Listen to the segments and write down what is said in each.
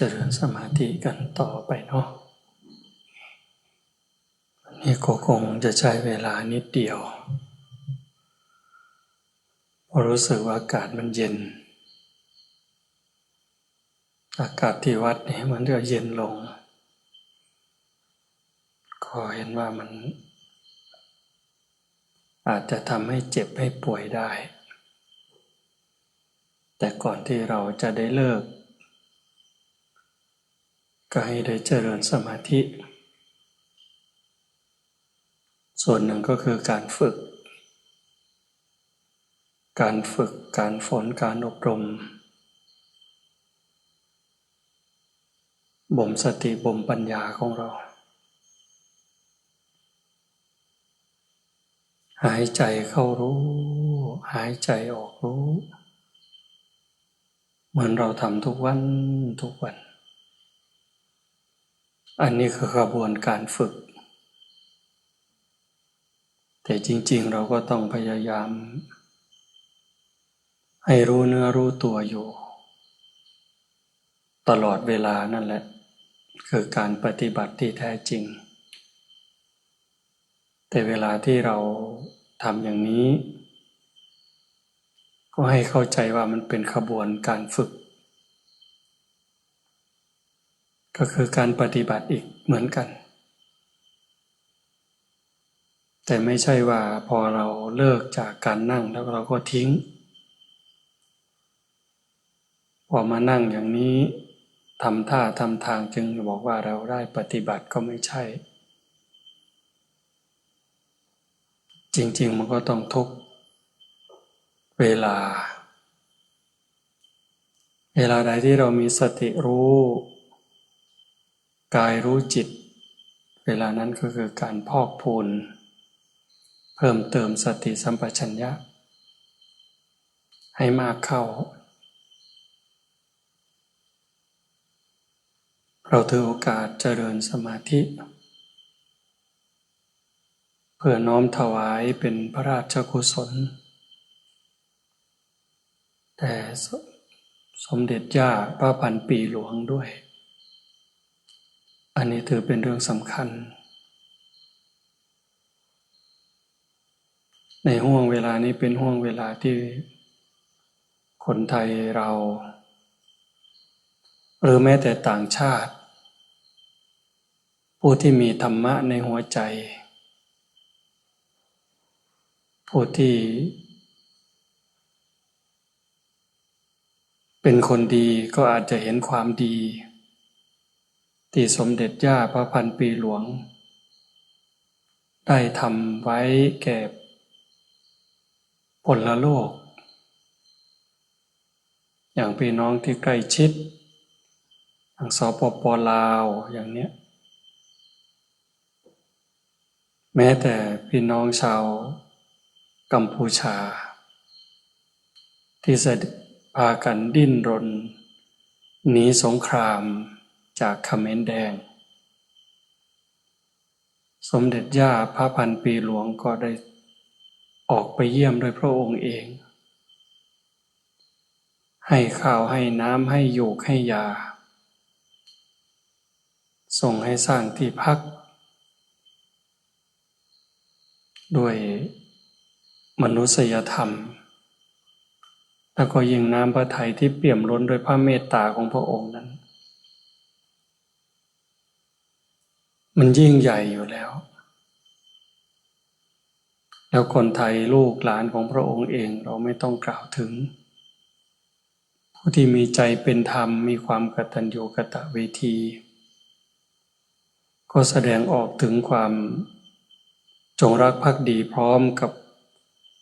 เจริญสมาธิกันต่อไปเนาะวันนี่ก็คงจะใช้เวลานิดเดียวเพราะรู้สึกว่าอากาศมันเย็น อากาศที่วัดนี่มันจะเย็นลง ก็เห็นว่ามันอาจจะทำให้เจ็บให้ป่วยได้ แต่ก่อนที่เราจะได้เลิก ก็ให้ได้เจริญสมาธิ ส่วนหนึ่งก็คือการฝึก การฝึกการฝนการอบรม บ่มสติบ่มปัญญาของเรา หายใจเข้ารู้ หายใจออกรู้ เหมือนเราทำทุกวันทุกวัน อันนี้คือกระบวนการฝึก แต่จริงๆเราก็ต้องพยายาม ให้รู้เนื้อรู้ตัวอยู่ ตลอดเวลานั่นแหละ คือการปฏิบัติที่แท้จริง แต่เวลาที่เราทำอย่างนี้ ก็ให้เข้าใจว่ามันเป็นขบวนการฝึก ก็คือการปฏิบัติอีกเหมือนกัน แต่ไม่ใช่ว่าพอเราเลิกจากการนั่งแล้วเราก็ทิ้ง พอมานั่งอย่างนี้ทำท่าทำทางจึงบอกว่าเราได้ปฏิบัติก็ไม่ใช่ จริง ๆ มันก็ต้องทุกเวลา เวลาใดที่เรามีสติรู้ กายรู้จิต เวลานั้นก็คือการพอกพูน เพิ่มเติมสติสัมปชัญญะ ให้มากเข้า เราถือโอกาสเจริญสมาธิ เพื่อน้อมถวายเป็นพระราชกุศล แต่สมเด็จย่าพระพันปีหลวงด้วย อันนี้ถือเป็นเรื่องสำคัญ ในห่วงเวลานี้เป็นห่วงเวลาที่คนไทยเรา หรือแม้แต่ต่างชาติ ผู้ที่มีธรรมะในหัวใจ ผู้ที่เป็นคนดีก็อาจจะเห็นความดี ที่สมเด็จย่าพระพันปีหลวง ได้ทำไว้แก่ผลโลก อย่างพี่น้องที่ใกล้ชิด อย่างสปปลาวอย่างเนี้ย แม้แต่พี่น้องชาวกัมพูชา ที่จะพากันดิ้นรนหนีสงคราม จากเขมรแดง สมเด็จย่าพระพันปีหลวงก็ได้ออกไปเยี่ยมโดยพระองค์เอง ให้ข้าวให้น้ำให้โยกให้ยา ส่งให้สร้างที่พัก ด้วยมนุษยธรรมแล้วก็ยิงน้ำพระทัยที่เปี่ยมล้นด้วยพระเมตตาของพระองค์นั้น มันยิ่งใหญ่อยู่แล้ว แล้วคนไทยลูกหลานของพระองค์เองเราไม่ต้องกล่าวถึง ผู้ที่มีใจเป็นธรรมมีความกตัญญูกตเวที ก็แสดงออกถึงความจงรักภักดีพร้อมกับ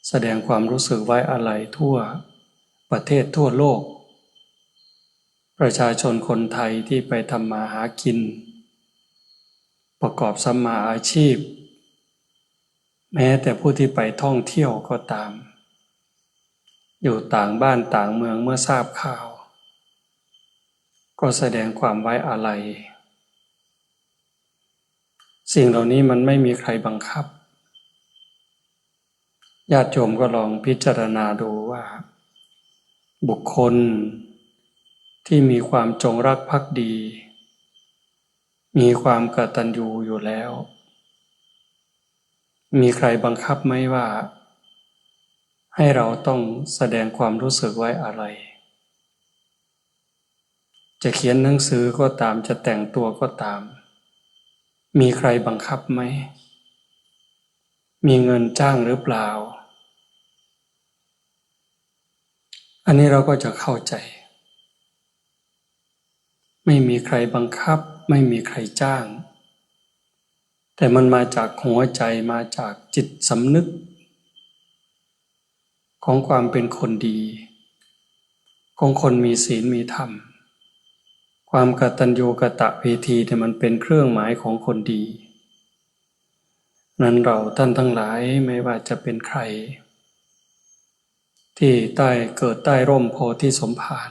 แสดงความรู้สึกไว้อาลัยทั่วประเทศทั่วโลก ประชาชนคนไทยที่ไปทำมาหากิน ประกอบสมมาอาชีพ แม้แต่ผู้ที่ไปท่องเที่ยวก็ตาม อยู่ต่างบ้านต่างเมืองเมื่อทราบข่าว ก็แสดงความไว้อาลัยสิ่งเหล่านี้มันไม่มีใครบังคับญาติโยมก็ลองพิจารณาดูว่า บุคคลที่มีความจงรักภักดี มีความกตัญญูอยู่แล้ว มีใครบังคับไหมว่า ให้เราต้องแสดงความรู้สึกไว้อะไร จะเขียนหนังสือก็ตามจะแต่งตัวก็ตาม มีใครบังคับไหม มีเงินจ้างหรือเปล่า อันนี้เราก็จะเข้าใจ ไม่มีใครบังคับ ไม่มีใครจ้าง แต่มันมาจากหัวใจมาจากจิตสำนึก ของความเป็นคนดี ของคนมีศีลมีธรรม ความกตัญญูกะตะเวทีเนี่มันเป็นเครื่องหมายของคนดี นั้นเราท่านทั้งหลายไม่ว่าจะเป็นใคร ที่ใต้เกิดใต้ร่มโพธิสมภาร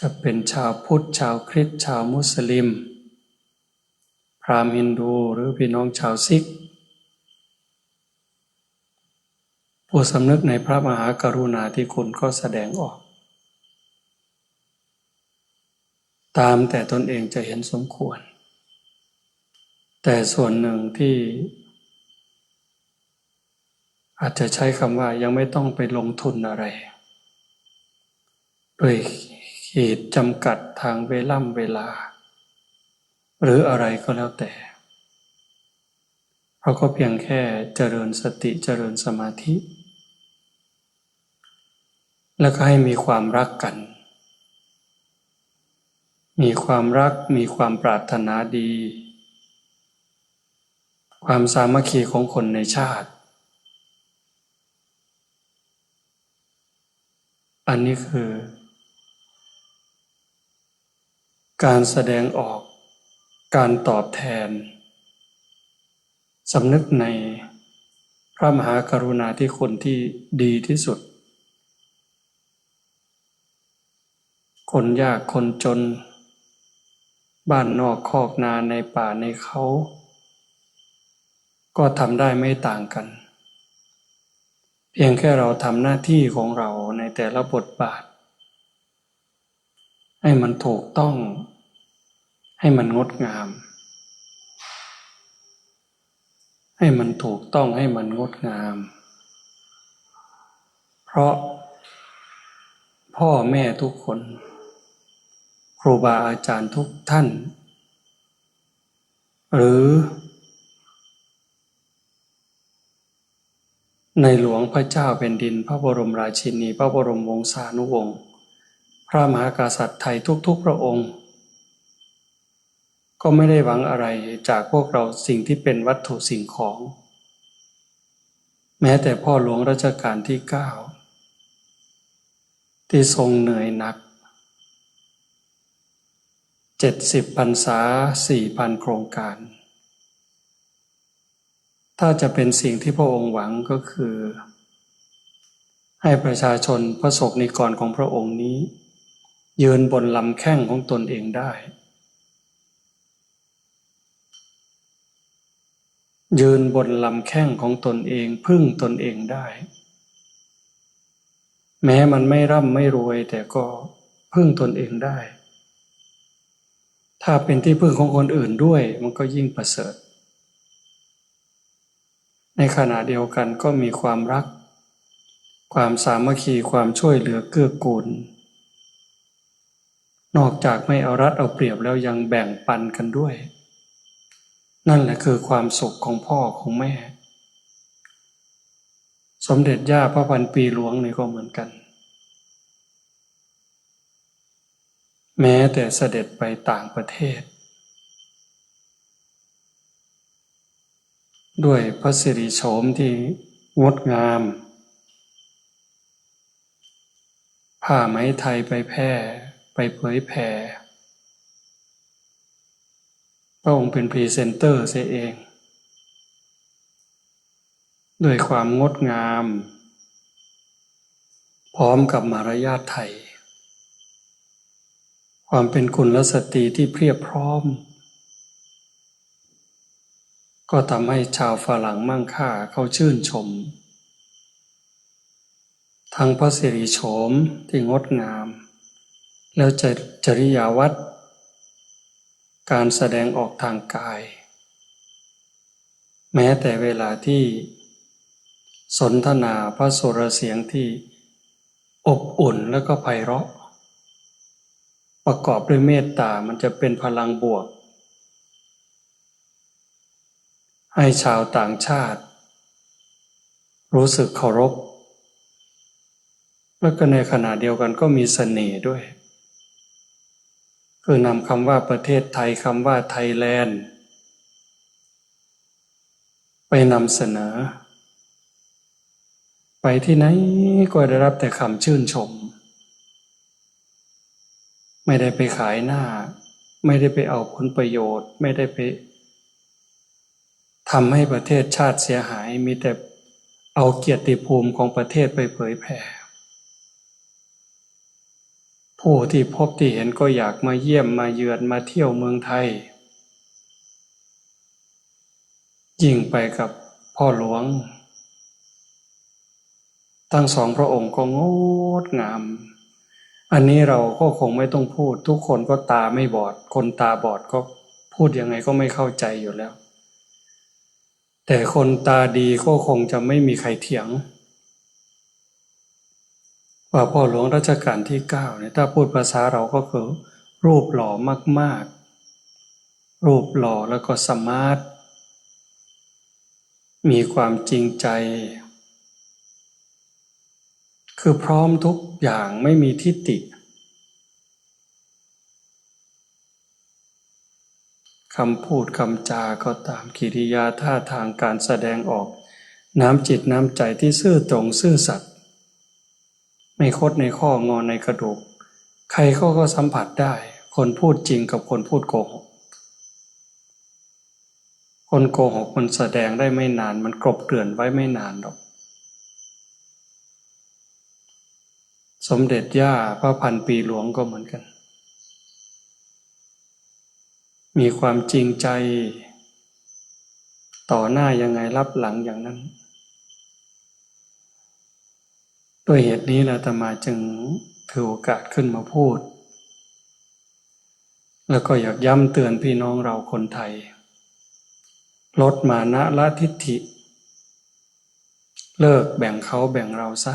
จะเป็นชาวพุทธชาวคริสต์ชาวมุสลิม พราหมณ์ฮินดูหรือพี่น้องชาวซิก ผู้สำนึกในพระมหากรุณาธิคุณก็แสดงออก ตามแต่ตนเองจะเห็นสมควร แต่ส่วนหนึ่งที่ อาจจะใช้คำว่ายังไม่ต้องไปลงทุนอะไร ด้วย ขีดจำกัดทางเวล่ำเวลา หรืออะไรก็แล้วแต่เราก็เพียงแค่เจริญสติเจริญสมาธิ แล้วก็ให้มีความรักกัน มีความรักมีความปรารถนาดี ความสามัคคีของคนในชาติ อันนี้คือ การแสดงออก การตอบแทนสำนึกในพระมหากรุณาธิคุณที่ดีที่สุด คนยากคนจน บ้านนอกคอกนาในป่าในเขา ก็ทำได้ไม่ต่างกัน เพียงแค่เราทำหน้าที่ของเราในแต่ละบทบาท ให้มันถูกต้อง ให้มันงดงาม ให้มันถูกต้องให้มันงดงาม เพราะ พ่อแม่ทุกคน ครูบาอาจารย์ทุกท่าน หรือ ในหลวงพระเจ้าเป็นดิน พระบรมราชินี พระบรมวงศานุวงศ์ ระมหากษัตริย์ไทยทุกๆพระองค์ ก็ไม่ได้หวังอะไรจากพวกเราสิ่งที่เป็นวัตถุสิ่งของ แม้แต่พ่อหลวงรัชกาลที่เก้าที่ทรงเหนื่อยหนักเจ็ดสิบพรรษาสี่พันโครงการ ถ้าจะเป็นสิ่งที่พระองค์หวังก็คือ ให้ประชาชนพระสกนิกรของพระองค์นี้ ยืนบนลำแข้งของตนเองได้ ยืนบนลำแข้งของตนเองพึ่งตนเองได้ แม้มันไม่ร่ำไม่รวยแต่ก็พึ่งตนเองได้ ถ้าเป็นที่พึ่งของคนอื่นด้วยมันก็ยิ่งประเสริฐ ในขณะเดียวกันก็มีความรัก ความสามัคคีความช่วยเหลือเกื้อกูล นอกจากไม่เอารัดเอาเปรียบแล้วยังแบ่งปันกันด้วย นั่นแหละคือความสุขของพ่อของแม่ สมเด็จย่าพระพันปีหลวงนี่ก็เหมือนกัน แม้แต่เสด็จไปต่างประเทศ ด้วยพระสิริโฉมที่งดงาม ผ้าไหมไทยไปแพร่ ไปเผยแผ่ พระองค์เป็นพรีเซนเตอร์เสียเอง ด้วยความงดงาม พร้อมกับมารยาทไทย ความเป็นคุณลสตรีที่เพียบพร้อม ก็ทำให้ชาวฝรั่งมั่งค่าเขาชื่นชมทั้งพระสิริโฉมที่งดงาม แล้วจจริยาวัด การแสดงออกทางกาย แม้แต่เวลาที่สนทนาพระสุรเสียงที่อบอุ่นแล้วก็ไพเราะ ประกอบด้วยเมตตามันจะเป็นพลังบวก ให้ชาวต่างชาติ รู้สึกเคารพ แล้วก็ในขณะเดียวกันก็มีเสน่ห์ด้วย คือนำคำว่าประเทศไทยคำว่าไทยแลนด์ ไปนำเสนอ ไปที่ไหนก็ได้รับแต่คำชื่นชม ไม่ได้ไปขายหน้า ไม่ได้ไปเอาผลประโยชน์ ไม่ได้ไปทำให้ประเทศชาติเสียหายมีแต่เอาเกียรติภูมิของประเทศไปเผยแผ่ ผู้ที่พบที่เห็นก็อยากมาเยี่ยมมาเยือนมาเที่ยวเมืองไทย ยิ่งไปกับพ่อหลวง ทั้งสองพระองค์ก็งดงาม อันนี้เราก็คงไม่ต้องพูด ทุกคนก็ตาไม่บอด คนตาบอดก็พูดยังไงก็ไม่เข้าใจอยู่แล้ว แต่คนตาดีก็คงจะไม่มีใครเถียง ว่าพ่อหลวงรัชกาลที่เก้าเนี่ยถ้าพูดภาษาเราก็คือรูปหล่อมาก ๆ รูปหล่อแล้วก็สมาร์ทมีความจริงใจ คือพร้อมทุกอย่างไม่มีทิฏฐิคำพูดคำจาก็ตามกิริยาท่าทางการแสดงออก น้ำจิตน้ำใจที่ซื่อตรงซื่อสัตย์ ไม่คดในข้องอนในกระดูก ใครเขาก็สัมผัสได้ คนพูดจริงกับคนพูดโกหก คนโกหกมันแสดงได้ไม่นาน มันกลบเกลื่อนไว้ไม่นานหรอก สมเด็จย่าพระพันปีหลวงก็เหมือนกัน มีความจริงใจ ต่อหน้ายังไงรับหลังอย่างนั้น ด้วยเหตุนี้แหละตมาจึงถือโอกาสขึ้นมาพูด แล้วก็อยากย้ำเตือนพี่น้องเราคนไทย ลดมานะละทิฏฐิ เลิกแบ่งเขาแบ่งเราซะ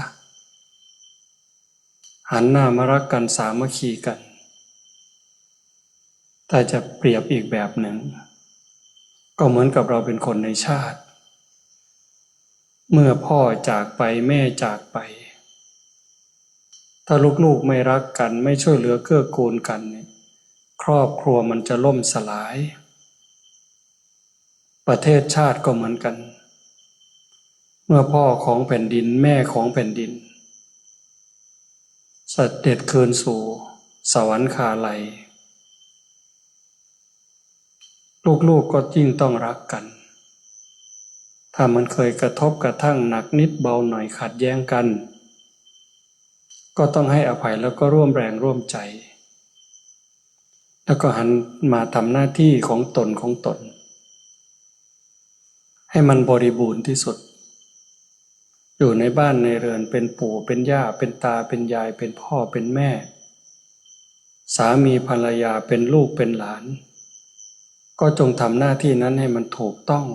หันหน้ามารักกันสามัคคีกันถ้าจะเปรียบอีกแบบหนึ่ง ก็เหมือนกับเราเป็นคนในชาติ เมื่อพ่อจากไปแม่จากไป ถ้าลูกๆไม่รักกัน ไม่ช่วยเหลือเกื้อกูลกันเนี่ยครอบครัวมันจะล่มสลาย ประเทศชาติก็เหมือนกัน เมื่อพ่อของแผ่นดินแม่ของแผ่นดินสเด็จคืนสู่ สวรรคาลัยลูกๆก็ยิ่งต้องรักกัน ถ้ามันเคยกระทบกระทั่งหนักนิดเบาหน่อยขัดแย้งกัน ก็ต้องให้อภัยแล้วก็ร่วมแรงร่วมใจ แล้วก็หันมาทำหน้าที่ของตนของตน ให้มันบริบูรณ์ที่สุด อยู่ในบ้านในเรือนเป็นปู่เป็นย่าเป็นตาเป็นยายเป็นพ่อเป็นแม่ สามีภรรยาเป็นลูกเป็นหลาน ก็จงทำหน้าที่นั้นให้มันถูกต้อง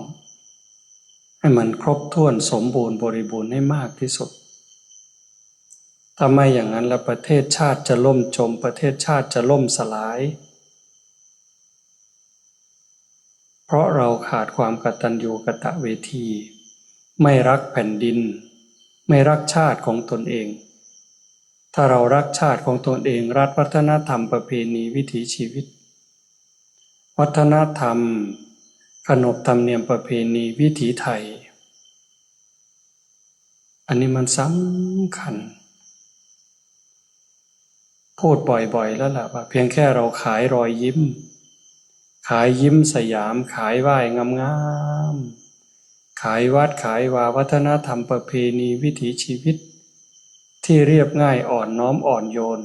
ให้มันครบถ้วนสมบูรณ์บริบูรณ์ให้มากที่สุด ถ้าไม่อย่างนั้นแล้วประเทศชาติจะล่มจม ประเทศชาติจะล่มสลาย เพราะเราขาดความกตัญญูกตเวที ไม่รักแผ่นดิน ไม่รักชาติของตนเอง ถ้าเรารักชาติของตนเอง รัฐวัฒนธรรมประเพณีวิถีชีวิต วัฒนธรรม ขนบธรรมเนียมประเพณีวิถีไทย อันนี้มันสำคัญ พูดบ่อยๆ แล้วล่ะว่าเพียงแค่เราขายรอยยิ้ม ขายยิ้มสยาม ขายไหว้งามๆขายวัดขายวาวัฒนธรรมประเพณีวิถีชีวิต ที่เรียบง่ายอ่อนน้อมอ่อนโยน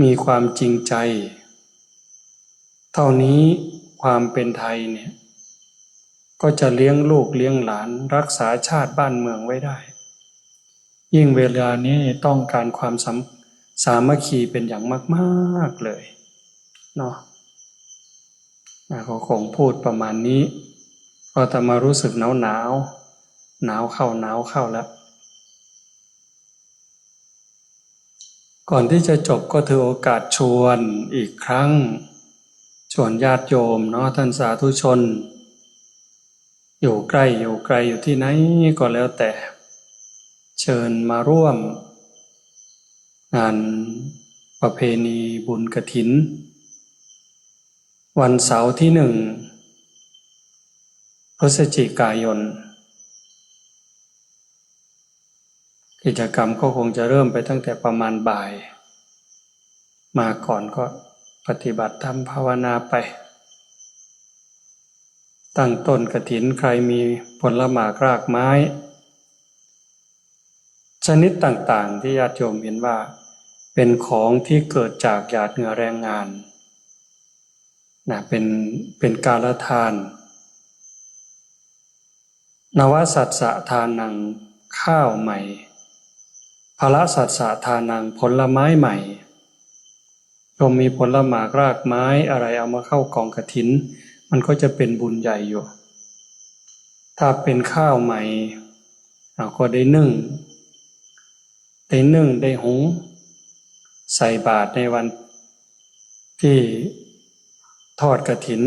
มีความจริงใจ เท่านี้ความเป็นไทยเนี่ยก็จะเลี้ยงลูกเลี้ยงหลานรักษาชาติบ้านเมืองไว้ได้ ยิ่งเวลานี้ต้องการความสา สามัคคีเป็นอย่างมาก ๆ เลยเนาะเขาคงพูดประมาณนี้พอแต่มารู้สึกหนาวหนาวหนาวเข้าหนาวเข้าแล้ว ก่อนที่จะจบก็ถือโอกาสชวนอีกครั้ง ชวนญาติโยมเนาะท่านสาธุชน อยู่ใกล้อยู่ไกลอยู่ที่ไหนก็แล้วแต่ เชิญมาร่วม งานประเพณีบุญกระถิน วันเสาร์ที่หนึ่งพฤศจิกายน กิจกรรมก็คงจะเริ่มไปตั้งแต่ประมาณบ่าย มาก่อนก็ปฏิบัติธรรมภาวนาไป ตั้งต้นกระถินใครมีผลละหมากรากไม้ ชนิดต่างๆที่ญาติโยมเห็นว่า เป็นของที่เกิดจากหยาดเหงื่อแรงงานนะเป็นเป็นกาลทาน นวสัตสะทานังข้าวใหม่ภละสัตสะทานังผลไม้ใหม่ยมมีผลหมากรากไม้อะไรเอามาเข้ากองกระถิน มันก็จะเป็นบุญใหญ่อยู่ ถ้าเป็นข้าวใหม่เราก็ได้นึ่ง ได้นึ่งได้หุง ใส่บาตรในวันที่ทอดกระถิน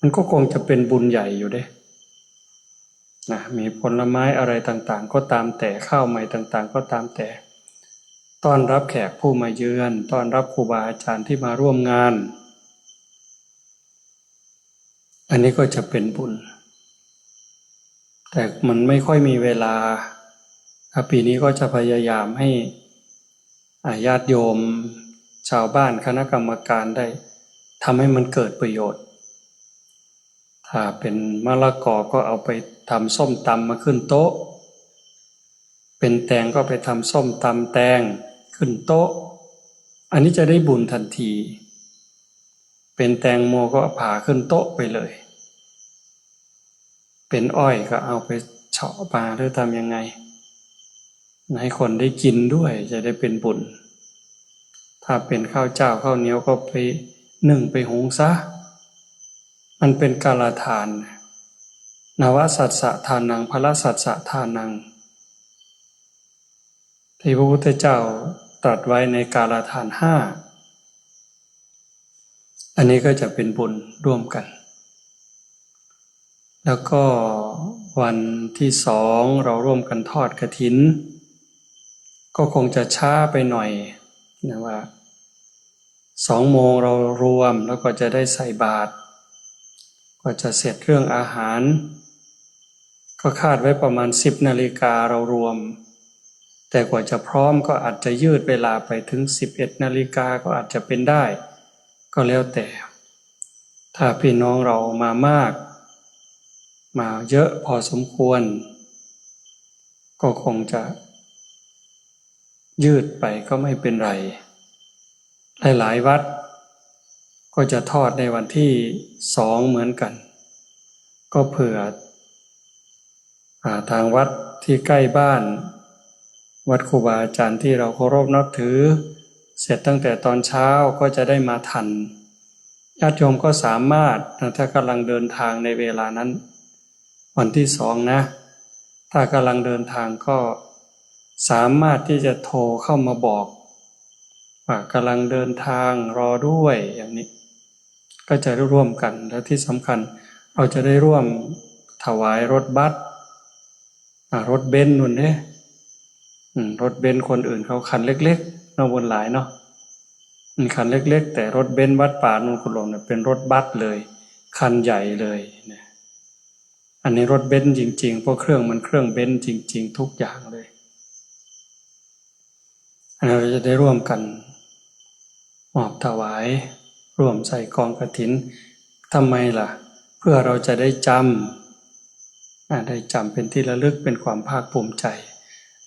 มันก็คงจะเป็นบุญใหญ่อยู่เด้นะมีผลไม้อะไรต่างๆ ก็ตามแต่ข้าวใหม่ต่างๆ ก็ตามแต่ ต้อนรับแขกผู้มาเยือน ต้อนรับครูบาอาจารย์ที่มาร่วมงาน อันนี้ก็จะเป็นบุญ แต่มันไม่ค่อยมีเวลาปีนี้ก็จะพยายามให้ ญาติโยม ชาวบ้านคณะกรรมการได้ทำให้มันเกิดประโยชน์ ถ้าเป็นมะละกอก็เอาไปทำส้มตำมาขึ้นโต๊ะ เป็นแตงก็ไปทำส้มตำแตงขึ้นโต๊ะ อันนี้จะได้บุญทันที เป็นแตงโมก็ผ่าขึ้นโต๊ะไปเลย เป็นอ้อยก็เอาไปเฉาะปลาหรือทำยังไง ให้คนได้กินด้วยจะได้เป็นบุญ ถ้าเป็นข้าวเจ้าข้าวเหนียวก็ไปนึ่งไปหุงซะ มันเป็นกาลทาน นวสัตสะทานังพระสัตสะทานัง ที่พระพุทธเจ้าตรัสไว้ในกาลทานห้า อันนี้ก็จะเป็นบุญร่วมกัน แล้วก็วันที่สองเราร่วมกันทอดกระถิน ก็คงจะช้าไปหน่อยนะว่าสองโมงเรารวมแล้วก็จะได้ใส่บาตรก็จะเสร็จเรื่องอาหาร ก็คาดไว้ประมาณสิบนาฬิกาเรารวม แต่กว่าจะพร้อมก็อาจจะยืดเวลาไปถึงสิบเอ็ดนาฬิกาก็อาจจะเป็นได้ ก็แล้วแต่ ถ้าพี่น้องเรามามาก มาเยอะพอสมควร ก็คงจะ ยืดไปก็ไม่เป็นไร หลาย ๆ วัด ก็จะทอดในวันที่สองเหมือนกัน ก็เผื่อทางวัดที่ใกล้บ้าน วัดครูบาอาจารย์ที่เราเคารพนับถือ เสร็จตั้งแต่ตอนเช้าก็จะได้มาทันญาติโยมก็สามารถถ้ากำลังเดินทางในเวลานั้น วันที่สองนะ ถ้ากำลังเดินทางก็ สามารถที่จะโทรเข้ามาบอกว่ากำลังเดินทางรอด้วยอย่างนี้ ก็จะร่วมกันและที่สำคัญเราจะได้ร่วมถวายรถบัสรถเบนซ์นุ่นเนี่ยรถเบนซ์คนอื่นเขาคันเล็กๆนอบนหลายเนาะคันเล็ก ๆ แต่รถเบนซ์วัดป่านุนคุณหลงเนี่ยเป็นรถบัสเลย คันใหญ่เลยเนี่ยอันนี้รถเบนซ์จริงๆเพราะเครื่องมันเครื่องเบนซ์จริง ๆ ทุกอย่างเลย เราจะได้ร่วมกันมอบถวาย ร่วมใส่กองกระถินทำไมล่ะ เพื่อเราจะได้จำได้จำเป็นที่ระลึกเป็นความภาคภูมิใจ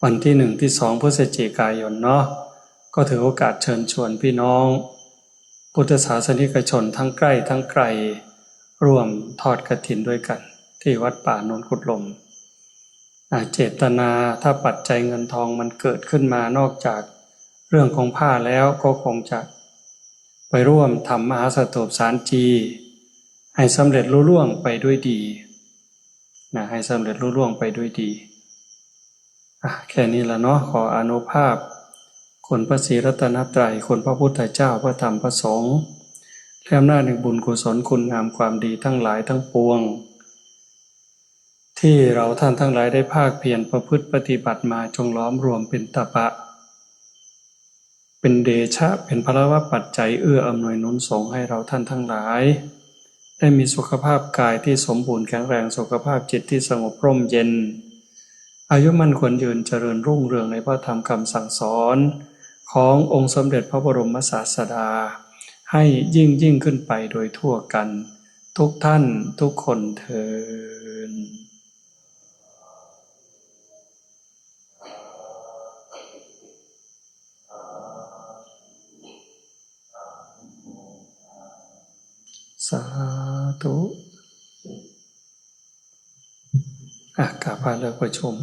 วันที่หนึ่งที่สองพฤศจิกายนเนาะก็ถือโอกาสเชิญชวนพี่น้อง พุทธศาสนิกชนทั้งใกล้ทั้งไกล ร่วมทอดกระถินด้วยกัน ที่วัดป่านนกุดลมเจตนาถ้าปัจจัยเงินทองมันเกิดขึ้นมานอกจาก เรื่องของผ้าแล้วก็คงจะไปร่วมทำมหาสถูปสารจี ให้สำเร็จรุ่ร่วงไปด้วยดีนะให้สำเร็จรุ่ร่วงไปด้วยดีอะแค่นี้ละเนาะขออนุภาพคนพระศรีรัตนตรัยคนพระพุทธเจ้าพระธรรมพระสงฆ์และอำนาจแห่งบุญกุศลคุณงามความดีทั้งหลายทั้งปวง ที่เราท่านทั้งหลายได้ภาคเพียรประพฤติปฏิบัติมาจงล้อมรวมเป็นตปะ เป็นเดชะเป็นพระวปัจจัยเอื้ออำนวยนุนสงให้เราท่านทั้งหลาย ได้มีสุขภาพกายที่สมบูรณ์แข็งแรงสุขภาพจิตที่สงบร่มเย็น อายุมันควรยืนเจริญรุ่งเรืองในพระธรรมคำสั่งสอน ขององค์สมเด็จพระบรมศาสดา ให้ยิ่งยิ่งขึ้นไปโดยทั่วกัน ทุกท่านทุกคนเทิน ธุอากาศพาเลิกประชุม